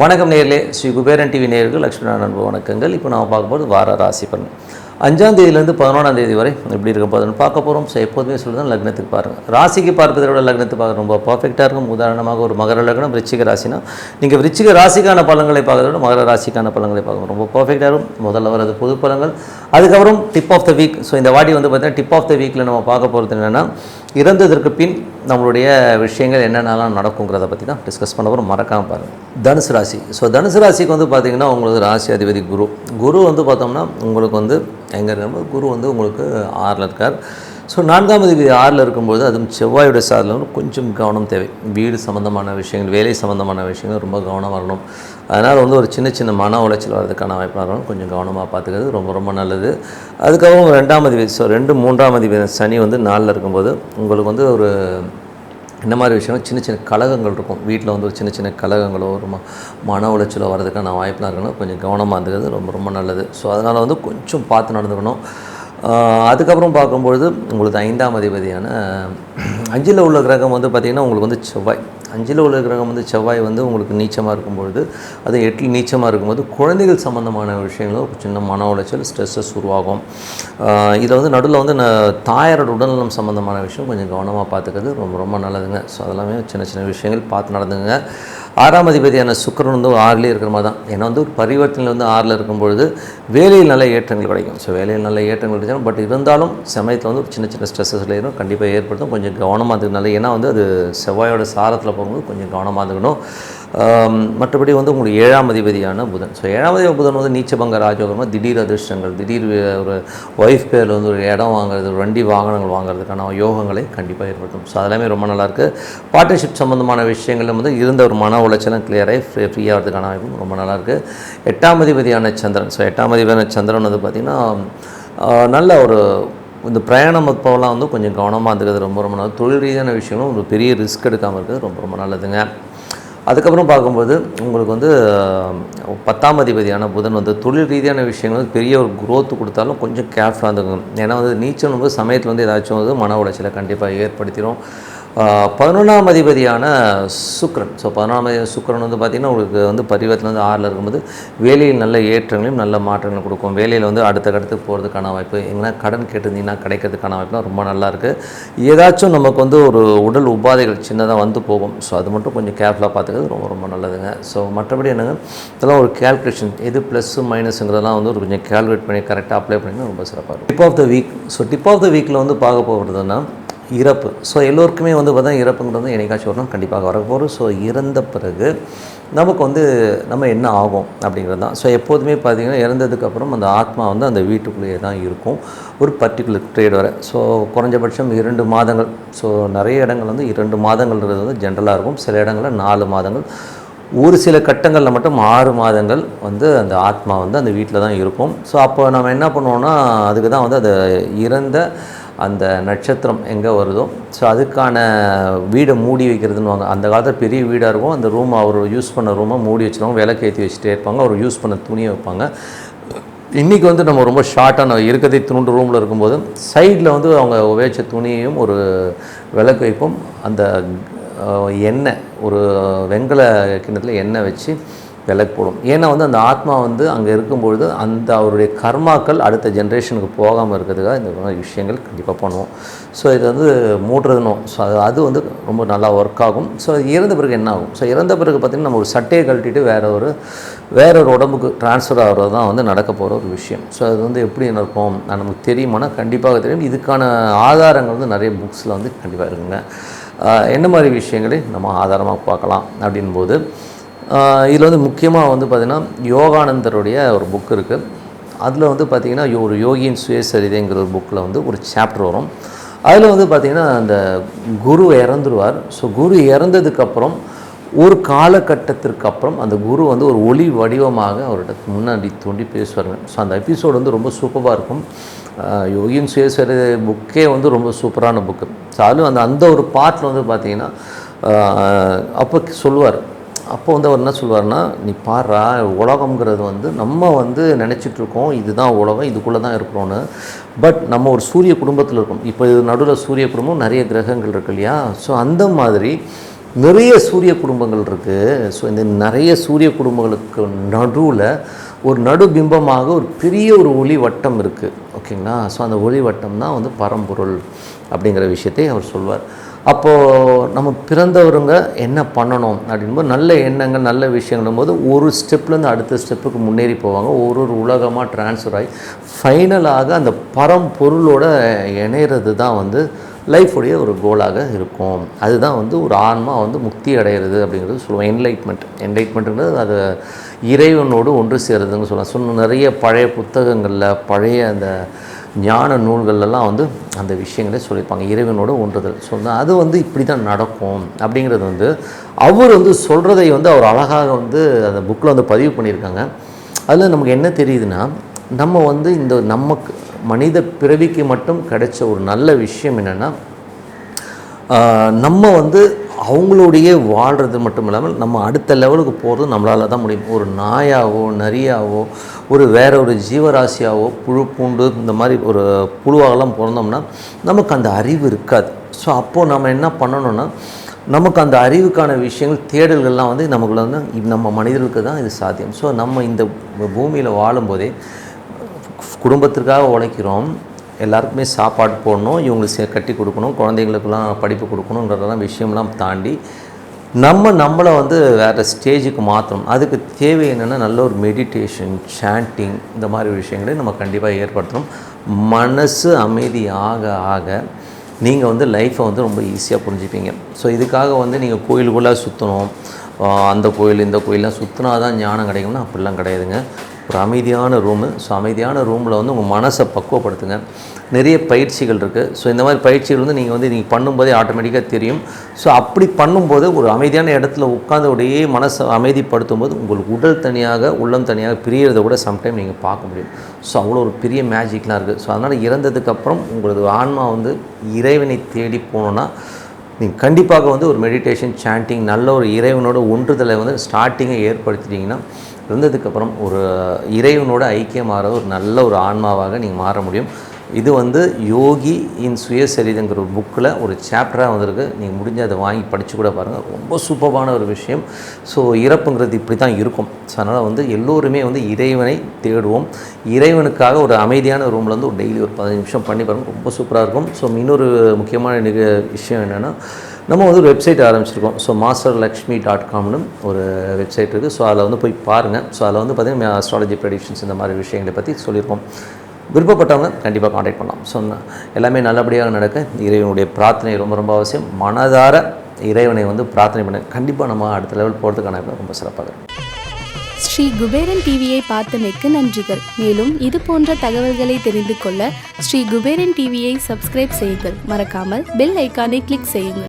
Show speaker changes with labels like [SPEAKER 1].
[SPEAKER 1] வணக்கம் நேர்களே ஸ்ரீ குபேரன் டிவி நேர்கள் லக்ஷ்மி நாராயணன் வணக்கங்கள். இப்போ நாம் பார்க்கும்போது வார ராசி பலன். அஞ்சாம் தேதியிலேருந்து பதினோராம் தேதி வரை எப்படி இருக்க போதுன்னு பார்க்க போகிறோம் ஸோ எப்போதுமே சொல்லுதான் லக்னத்துக்கு பாருங்கள் ராசிக்கு பார்ப்பதை விட லக்னத்துக்கு பார்க்க ரொம்ப பர்ஃபெக்டாக இருக்கும். உதாரணமாக ஒரு மகர லக்னம் விருச்சிக ராசினா நீங்கள் விருச்சிக ராசிக்கான பலன்களை பார்க்கறத விட மகர ராசிக்கான பலன்களை பார்க்கணும். ரொம்ப பர்ஃபெக்டாக இருக்கும். முதல்ல வரது பொது பலன்கள். அதுக்கப்புறம் tip of the week so இந்த வாட்டி வந்து பார்த்தீங்கன்னா டிப் ஆஃப் த வீக்கில் நம்ம பார்க்க போகிறது என்னென்னா இறந்ததற்கு பின் நம்மளுடைய விஷயங்கள் என்னென்னலாம் நடக்குங்கிறத பற்றி தான் டிஸ்கஸ் பண்ண போகிறோம் மறக்காமல் பாருங்கள் தனுசு ராசி. ஸோ தனுசு ராசிக்கு வந்து பார்த்திங்கன்னா உங்களுக்கு ராசி அதிபதி குரு. குரு வந்து பார்த்தோம்னா உங்களுக்கு வந்து எங்கே இருக்கும்போது குரு வந்து உங்களுக்கு ஆறில் இருக்கார். ஸோ நான்காம் அதிபதி ஆறில் இருக்கும்போது அதுவும் செவ்வாயோட சாதில் கொஞ்சம் கவனம் தேவை. வீடு சம்மந்தமான விஷயங்கள் வேலை சம்மந்தமான விஷயங்கள் ரொம்ப கவனம் வரணும் அதனால் வந்து ஒரு சின்ன சின்ன மன உளைச்சல் வர்றதுக்கான வாய்ப்பாக இருக்கணும். கொஞ்சம் கவனமாக பார்த்துக்கிறது ரொம்ப ரொம்ப நல்லது. அதுக்கப்புறம் ரெண்டாம் அதிபதி ஸோ ரெண்டு மூன்றாம் அதிபதி சனி வந்து நாளில் இருக்கும்போது உங்களுக்கு வந்து ஒரு இந்த மாதிரி விஷயம் சின்ன சின்ன கழகங்கள் இருக்கும். வீட்டில் வந்து ஒரு சின்ன சின்ன கழகங்களோ ஒரு ம மன உளைச்சலோ வரதுக்கான வாய்ப்புலாம் இருக்கணும் கொஞ்சம் கவனமாக இருந்துக்கிறது ரொம்ப ரொம்ப நல்லது. ஸோ அதனால் வந்து கொஞ்சம் பார்த்து நடந்துக்கணும். அதுக்கப்புறம் பார்க்கும்பொழுது உங்களுக்கு ஐந்தாம் அதிபதியான அஞ்சில் உள்ள கிரகம் வந்து பார்த்திங்கன்னா உங்களுக்கு வந்து செவ்வாய். அஞ்சில் உள்ள கிரகம் வந்து செவ்வாய் வந்து உங்களுக்கு நீச்சமாக இருக்கும்பொழுது அது எட்டில் நீச்சமாக இருக்கும்போது குழந்தைகள் சம்மந்தமான விஷயங்களும் ஒரு சின்ன மன உளைச்சல் ஸ்ட்ரெஸ்ஸஸ் உருவாகும். இதை வந்து நடுவில் வந்து ந- தாயாரோட உடல்நலம் சம்மந்தமான விஷயம் கொஞ்சம் கவனமாக பார்த்துக்கிறது ரொம்ப ரொம்ப நல்லதுங்க. ஸோ அதெல்லாமே சின்ன சின்ன விஷயங்கள் பார்த்து நடந்துங்க. ஆறாம் அதிபதியான சுக்கரன் வந்து ஆறிலே இருக்கிற மாதிரி தான். ஏன்னா வந்து ஒரு பரிவர்த்தனை வந்து ஆறில் இருக்கும்பொழுது வேலையில் நல்ல ஏற்றங்கள் கிடைக்கும். ஸோ வேலையில் நல்ல ஏற்றங்கள் கிடைக்கும் பட் இருந்தாலும் சமயத்தில் வந்து சின்ன சின்ன ஸ்ட்ரெஸ்ஸஸ் கண்டிப்பாக ஏற்படுத்தும். கொஞ்சம் கவனமாக இருக்கிறதுனால ஏன்னா வந்து அது செவ்வாயோட சாரத்தில் போகும்போது கொஞ்சம் கவனமாக இருந்துக்கணும் மற்றபடி வந்து உங்களுக்கு ஏழாம் அதிபதியான புதன். ஸோ ஏழாம் அதிபதி புதன் வந்து நீச்சபங்க ராஜயோகமாக திடீர் அதிர்ஷ்டங்கள் திடீர் ஒரு ஒய்ஃப் பேரில் வந்து ஒரு இடம் வாங்குறது ஒரு வண்டி வாகனங்கள் வாங்குறதுக்கான யோகங்களை கண்டிப்பாக ஏற்படுத்தும். ஸோ அதெல்லாமே ரொம்ப நல்லாயிருக்கு பார்ட்னர்ஷிப் சம்மந்தமான விஷயங்களும் வந்து இருந்த ஒரு மன உளைச்சலும் கிளியராகி ஃப்ரீ ஃப்ரீயாகிறதுக்கான வாய்ப்பும் ரொம்ப நல்லாயிருக்கு எட்டாம் அதிபதியான சந்திரன். ஸோ எட்டாம் அதிபதியான சந்திரன் வந்து பார்த்திங்கன்னா நல்ல ஒரு இந்த பிரயாணம் அப்போலாம் வந்து கொஞ்சம் கவனமாக இருந்துக்கிறது ரொம்ப ரொம்ப நல்லது. தொழில் ரீதியான விஷயங்களும் ஒரு பெரிய ரிஸ்க் எடுக்காமல் இருக்கிறது ரொம்ப ரொம்ப நல்லதுங்க. அதுக்கப்புறம் பார்க்கும்போது உங்களுக்கு வந்து பத்தாம் அதிபதியான புதன் வந்து தொழில் ரீதியான விஷயங்கள் வந்து பெரிய ஒரு குரோத் கொடுத்தாலும் கொஞ்சம் கேர்ஃபுல்லாக இருந்துக்கும் ஏன்னா வந்து நீச்சல் வந்து சமயத்தில் வந்து ஏதாச்சும் வந்து மன உளைச்சலை கண்டிப்பாக ஏற்படுத்திடும் பதினொன்றாம் அதிபதியான சுக்ரன். ஸோ பதினொன்றாம் அதிபதி வந்து பார்த்திங்கன்னா உங்களுக்கு வந்து பரிவர்த்தனை வந்து ஆறில் இருக்கும்போது வேலையில் நல்ல ஏற்றங்களையும் நல்ல மாற்றங்களும் கொடுக்கும். வேலையில் வந்து அடுத்த கடத்துக்கு போகிறதுக்கான வாய்ப்பு எங்கன்னா கடன் கேட்டிருந்தீங்கன்னா கிடைக்கிறதுக்கான வாய்ப்புலாம் ரொம்ப நல்லா இருக்குது ஏதாச்சும் நமக்கு வந்து ஒரு உடல் உபாதைகள் சின்னதாக வந்து போகும். ஸோ அது மட்டும் கொஞ்சம் கேர்ஃபுல்லாக பார்த்துக்கிறது ரொம்ப ரொம்ப நல்லதுங்க. ஸோ மற்றபடி என்னங்க இதெல்லாம் ஒரு கேல்குலேஷன் எது ப்ளஸ்ஸு மைனஸுங்கிறதெல்லாம் வந்து ஒரு கொஞ்சம் கேல்குலேட் பண்ணி கரெக்டாக அப்ளை பண்ணிங்கன்னா ரொம்ப சிறப்பாக இருக்கும். Tip of the week so tip of the வீக்கில் வந்து பார்க்க போகிறதுனா இறப்பு. ஸோ எல்லோருக்குமே வந்து பார்த்தா இறப்புங்கிறது என்னைக்காச்சும் வரணும் கண்டிப்பாக வரப்போகிறோம் ஸோ இறந்த பிறகு நமக்கு வந்து நம்ம என்ன ஆகும் அப்படிங்கிறது தான். ஸோ எப்போதுமே பார்த்திங்கன்னா இறந்ததுக்கப்புறம் அந்த ஆத்மா வந்து அந்த வீட்டுக்குள்ளேயே தான் இருக்கும். ஒரு பர்டிகுலர் ட்ரேட் வர. ஸோ குறைஞ்சபட்சம் இரண்டு மாதங்கள். ஸோ நிறைய இடங்கள் வந்து இரண்டு மாதங்கள்ன்றது வந்து ஜென்ரலாக இருக்கும். சில இடங்களில் நாலு மாதங்கள். ஒரு சில கட்டங்களில் மட்டும் ஆறு மாதங்கள் வந்து அந்த ஆத்மா வந்து அந்த வீட்டில் தான் இருக்கும். ஸோ அப்போ நம்ம என்ன பண்ணுவோம்னா அதுக்கு தான் வந்து அது இறந்த அந்த நட்சத்திரம் எங்கே வருதோ. ஸோ அதுக்கான வீடை மூடி வைக்கிறதுன்னுவாங்க அந்த காலத்தில் பெரிய வீடாக இருக்கும். அந்த ரூம் அவர் யூஸ் பண்ண ரூமை மூடி வச்சுருவாங்க. விளக்கு ஏற்றி வச்சுட்டே இருப்பாங்க. அவர் யூஸ் பண்ண துணியை வைப்பாங்க. இன்றைக்கி வந்து நம்ம ரொம்ப ஷார்ட்டான இருக்கதை துணுண்டு ரூமில் இருக்கும்போது சைடில் வந்து அவங்க உபயோகிச்ச துணியையும் ஒரு விளக்கு வைப்போம் அந்த எண்ணெய் ஒரு வெங்கல கிண்ணத்தில் எண்ணெய் வச்சு விலக்கு போடும். ஏன்னா வந்து அந்த ஆத்மா வந்து அங்கே இருக்கும்பொழுது அந்த அவருடைய கர்மாக்கள் அடுத்த ஜென்ரேஷனுக்கு போகாமல் இருக்கிறதுக்காக இந்த மாதிரி விஷயங்கள் கண்டிப்பாக பண்ணுவோம். ஸோ இது வந்து மூடுறதுனும் ஸோ அது அது வந்து ரொம்ப நல்லா ஒர்க் ஆகும். ஸோ இறந்த பிறகு என்ன ஆகும்? ஸோ இறந்த பிறகு பார்த்திங்கன்னா நம்ம ஒரு சட்டையை கழட்டிட்டு வேற ஒரு வேற ஒரு உடம்புக்கு ட்ரான்ஸ்ஃபர் ஆகிறது தான் வந்து நடக்க போகிற ஒரு விஷயம். ஸோ அது வந்து எப்படி நடக்கும்? நமக்கு தெரியுமானா? கண்டிப்பாக தெரியும். இதுக்கான ஆதாரங்கள் வந்து நிறைய புக்ஸில் வந்து கண்டிப்பாக இருக்குங்க. என்ன மாதிரி விஷயங்களை நம்ம ஆதாரமாக பார்க்கலாம் அப்படின்போது இதில் வந்து முக்கியமாக வந்து பார்த்திங்கன்னா யோகானந்தருடைய ஒரு புக் இருக்குது அதில் வந்து பார்த்திங்கன்னா ஒரு யோகியின் சுயசரிதைங்கிற ஒரு புக்கில் வந்து ஒரு சாப்டர் வரும். அதில் வந்து பார்த்திங்கன்னா அந்த குரு இறந்துருவார். ஸோ குரு இறந்ததுக்கப்புறம் ஒரு காலகட்டத்திற்கு அப்புறம் அந்த குரு வந்து ஒரு ஒளி வடிவமாக அவர்கிட்ட முன்னாடி தோண்டி பேசுவாருங்க. ஸோ அந்த எபிசோடு வந்து ரொம்ப சூப்பராக இருக்கும். யோகியின் சுயசரிதை புக்கே வந்து ரொம்ப சூப்பரான புக்கு ஸோ அதுவும் அந்த அந்த ஒரு பாட்டில் வந்து பார்த்திங்கன்னா அப்போ சொல்லுவார். அப்போ வந்து அவர் என்ன சொல்லுவார்னா நீ பாடுறா உலகம்ங்கிறது வந்து நம்ம வந்து நினச்சிட்டு இருக்கோம் இதுதான் உலகம் இதுக்குள்ளே தான் இருக்கிறோன்னு பட் நம்ம ஒரு சூரிய குடும்பத்தில் இருக்கோம். இப்போ இது நடுவில் சூரிய குடும்பம் நிறைய கிரகங்கள் இருக்கு இல்லையா? ஸோ அந்த மாதிரி நிறைய சூரிய குடும்பங்கள் இருக்குது ஸோ இந்த நிறைய சூரிய குடும்பங்களுக்கு நடுவில் ஒரு நடுபிம்பமாக ஒரு பெரிய ஒரு ஒளி வட்டம் இருக்குது ஓகேங்களா? ஸோ அந்த ஒளி வட்டம் தான் வந்து பரம்பொருள் அப்படிங்கிற விஷயத்தை அவர் சொல்வார். அப்போது நம்ம பிறந்தவருங்க என்ன பண்ணணும் அப்படின்போது நல்ல எண்ணங்கள் நல்ல விஷயங்களும் போது ஒரு ஸ்டெப்லேருந்து அடுத்த ஸ்டெப்புக்கு முன்னேறி போவாங்க. ஒரு ஒரு உலகமாக ட்ரான்ஸ்ஃபர் ஆகி ஃபைனலாக அந்த பரம்பொருளோட இணையிறது தான் வந்து லைஃபுடைய ஒரு கோலாக இருக்கும். அதுதான் வந்து ஒரு ஆன்மா வந்து முக்தி அடைகிறது அப்படிங்கிறது சொல்லுவோம். என்லைட்மெண்ட் என்லைட்மெண்ட்டுங்கிறது அது இறைவனோடு ஒன்று சேருதுன்னு சொல்லலாம். சொன்ன நிறைய பழைய புத்தகங்களில் பழைய அந்த ஞான நூல்கள்லாம் வந்து அந்த விஷயங்களே சொல்லியிருப்பாங்க. இறைவனோட ஒன்றுதல் ஸோ அது வந்து இப்படி தான் நடக்கும் அப்படிங்கிறது வந்து அவர் வந்து சொல்கிறதை வந்து அவர் அழகாக வந்து அந்த புக்கில் வந்து பதிவு பண்ணியிருக்காங்க. அதில் நமக்கு என்ன தெரியுதுன்னா நம்ம வந்து இந்த நமக்கு மனித பிறவிக்கு மட்டும் கிடைச்ச ஒரு நல்ல விஷயம் என்னென்னா நம்ம வந்து அவங்களுடைய வாழ்கிறது மட்டும் இல்லாமல் நம்ம அடுத்த லெவலுக்கு போகிறது நம்மளால தான் முடியும். ஒரு நாயாவோ நரியாவோ ஒரு வேற ஒரு ஜீவராசியாவோ புழு பூண்டு இந்த மாதிரி ஒரு புழுவாகலாம் பிறந்தோம்னா நமக்கு அந்த அறிவு இருக்காது. ஸோ அப்போது நம்ம என்ன பண்ணணும்னா நமக்கு அந்த அறிவுக்கான விஷயங்கள் தேடல்கள்லாம் வந்து நமக்குள்ள வந்து நம்ம மனிதர்களுக்கு தான் இது சாத்தியம். ஸோ நம்ம இந்த பூமியில் வாழும்போதே குடும்பத்திற்காக உழைக்கிறோம். எல்லாருக்குமே சாப்பாடு போடணும் இவங்களுக்கு சே கட்டி கொடுக்கணும் குழந்தைங்களுக்கெல்லாம் படிப்பு கொடுக்கணுன்றதெல்லாம் விஷயம்லாம் தாண்டி நம்ம நம்மளை வந்து வேறு ஸ்டேஜுக்கு மாற்றணும் அதுக்கு தேவை என்னென்னா நல்ல ஒரு மெடிடேஷன் சாண்டிங் இந்த மாதிரி விஷயங்களை நம்ம கண்டிப்பாக ஏற்படுத்தணும். மனசு அமைதி ஆக ஆக நீங்கள் வந்து லைஃப்பை வந்து ரொம்ப ஈஸியாக புரிஞ்சுப்பீங்க. ஸோ இதுக்காக வந்து நீங்கள் கோயிலுக்குள்ளே சுற்றணும் அந்த கோயில் இந்த கோயிலெலாம் சுற்றினா தான் ஞானம் கிடைக்கும்னா அப்படிலாம் கிடையாதுங்க. ஒரு அமைதியான ரூமு ஸோ அமைதியான ரூமில் வந்து உங்கள் மனசை பக்குவப்படுத்துங்க. நிறைய பயிற்சிகள் இருக்குது ஸோ இந்த மாதிரி பயிற்சிகள் வந்து நீங்கள் வந்து நீங்கள் பண்ணும்போதே ஆட்டோமேட்டிக்காக தெரியும். ஸோ அப்படி பண்ணும்போது ஒரு அமைதியான இடத்துல உட்காந்து உடையே மனசை அமைதிப்படுத்தும் போது உங்களுக்கு உடல் தனியாக உள்ளம் தனியாக பிரியறதை கூட சம்டைம் நீங்கள் பார்க்க முடியும். ஸோ அவ்வளோ ஒரு பெரிய மேஜிக்லாம் இருக்குது ஸோ அதனால் இறந்ததுக்கப்புறம் உங்களது ஆன்மா வந்து இறைவனை தேடி போனோன்னா நீங்கள் கண்டிப்பாக வந்து ஒரு மெடிடேஷன் சாண்டிங் நல்ல ஒரு இறைவனோட ஒன்றுதலை வந்து ஸ்டார்டிங்கை ஏற்படுத்திட்டிங்கன்னா இருந்ததுக்கப்புறம் ஒரு இறைவனோட ஐக்கியமாகிற ஒரு நல்ல ஒரு ஆன்மாவாக நீங்கள் மாற முடியும். இது வந்து யோகி இன் சுயசரிதங்கிற ஒரு புக்கில் ஒரு சாப்டராக வந்திருக்கு. நீங்கள் முடிஞ்ச அதை வாங்கி படித்து கூட பாருங்கள் ரொம்ப சூப்பரான ஒரு விஷயம். ஸோ இறப்புங்கிறது இப்படி தான் இருக்கும். ஸோ அதனால் வந்து எல்லோருமே வந்து இறைவனை தேடுவோம். இறைவனுக்காக ஒரு அமைதியான ரூமில் வந்து ஒரு டெய்லி ஒரு பதினஞ்சு நிமிஷம் பண்ணி பாருங்கள் ரொம்ப சூப்பராக இருக்கும். ஸோ இன்னொரு முக்கியமான விஷயம் என்னென்னா நம்ம வந்து ஒரு வெப்சைட் ஆரம்பிச்சிருக்கோம். ஸோ மாஸ்டர் லக்ஷ்மி டாட் காம்னு ஒரு வெப்சைட் இருக்குது ஸோ அதில் வந்து போய் பாருங்கள் ஸோ அதில் வந்து பார்த்திங்கன்னா அஸ்ட்ராலஜி ப்ரெடிக்ஷன்ஸ் இந்த மாதிரி விஷயங்களை பற்றி சொல்லியிருக்கோம். விருப்பப்பட்டவங்க கண்டிப்பாக காண்டாக்ட் பண்ணலாம். ஸோ எல்லாமே நல்லபடியாக நடக்க. இறைவனுடைய பிரார்த்தனை ரொம்ப ரொம்ப அவசியம். மனதார இறைவனை வந்து பிரார்த்தனை பண்ண. கண்டிப்பாக நம்ம அடுத்த லெவல் போகிறதுக்கான ரொம்ப சிறப்பாக இருக்கும்
[SPEAKER 2] ஸ்ரீ குபேரன் டிவியை பார்த்தமைக்கு நன்றிகள். மேலும் இது போன்ற தகவல்களை தெரிந்து கொள்ள ஸ்ரீ குபேரன் டிவியை சப்ஸ்கிரைப் செய்யுங்கள். மறக்காமல் பெல் ஐக்கானை கிளிக் செய்யுங்கள்.